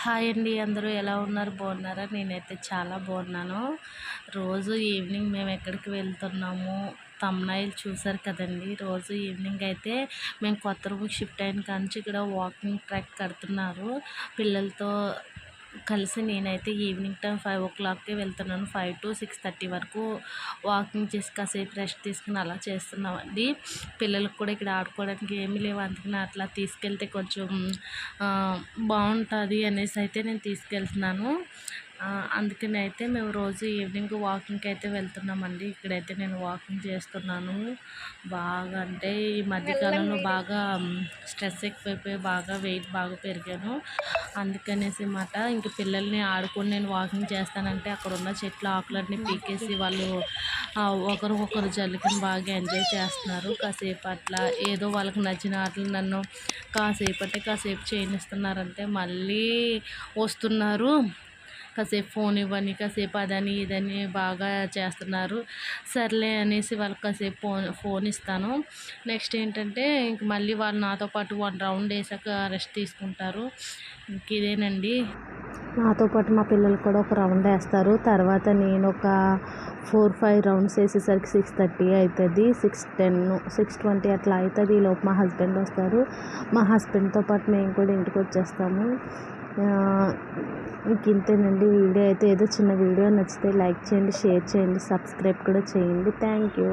Hi అండి అందరూ ఎలా ఉన్నారు? బాగున్నారా? నేనైతే చాలా బాగున్నాను. రోజు ఈవినింగ్ మేము ఎక్కడికి వెళ్తున్నాము? తమ్నాయిల్ చూసారు కదండి. రోజు ఈవినింగ్ అయితే మేము కొత్త రూమ్కి షిఫ్ట్ అయిన కాంచి ఇక్కడ వాకింగ్ ట్రాక్ కడుతున్నారు. పిల్లలతో కలిసి నేనైతే ఈవినింగ్ టైం ఫైవ్ ఓ క్లాక్కి వెళ్తున్నాను. ఫైవ్ టు సిక్స్ థర్టీ వరకు వాకింగ్ చేసి కాసేపు రెస్ట్ తీసుకుని అలా చేస్తున్నామండి. పిల్లలకు కూడా ఇక్కడ ఆడుకోవడానికి ఏమీ లేవు. అందుకని అట్లా తీసుకెళ్తే కొంచెం బాగుంటుంది అనేసి అయితే నేను తీసుకెళ్తున్నాను. అందుకని అయితే మేము రోజు ఈవినింగ్ వాకింగ్కి అయితే వెళ్తున్నామండి. ఇక్కడైతే నేను వాకింగ్ చేస్తున్నాను. బాగా అంటే ఈ మధ్యకాలంలో బాగా స్ట్రెస్ ఎక్కువైపోయి బాగా వెయిట్ బాగా పెరిగాను. అందుకనేసి మాట ఇంక పిల్లల్ని ఆడుకొని నేను వాకింగ్ చేస్తానంటే అక్కడ ఉన్న చెట్ల ఆకులన్నీ పీకేసి వాళ్ళు ఒకరు ఒకరు జల్లుకుని బాగా ఎంజాయ్ చేస్తున్నారు. కాసేపు అట్లా ఏదో వాళ్ళకి నచ్చిన ఆటలు నన్ను కాసేపు అంటే కాసేపు చేయనిస్తున్నారంటే మళ్ళీ వస్తున్నారు. కాసేపు ఫోన్ ఇవ్వని కాసేపు అదని ఇదని బాగా చేస్తున్నారు. సర్లే అనేసి వాళ్ళకి కాసేపు ఫోన్ ఫోన్ ఇస్తాను. నెక్స్ట్ ఏంటంటే ఇంక మళ్ళీ వాళ్ళు నాతో పాటు వన్ రౌండ్ వేసాక రెస్ట్ తీసుకుంటారు. ఇంక ఇదేనండి. నాతో పాటు మా పిల్లలు కూడా ఒక రౌండ్ వేస్తారు. తర్వాత నేను ఒక ఫోర్ ఫైవ్ రౌండ్స్ వేసేసరికి సిక్స్ థర్టీ అవుతుంది సిక్స్ టెన్ సిక్స్ ట్వంటీ అట్లా అవుతుంది ఈలోపు మా హస్బెండ్ వస్తారు. మా హస్బెండ్తో పాటు మేము కూడా ఇంటికి వచ్చేస్తాము. ఇంతేనండి వీడియో అయితే ఏదో చిన్న వీడియో నచ్చితే లైక్ చేయండి షేర్ చేయండి సబ్స్క్రైబ్ కూడా చేయండి. Thank you.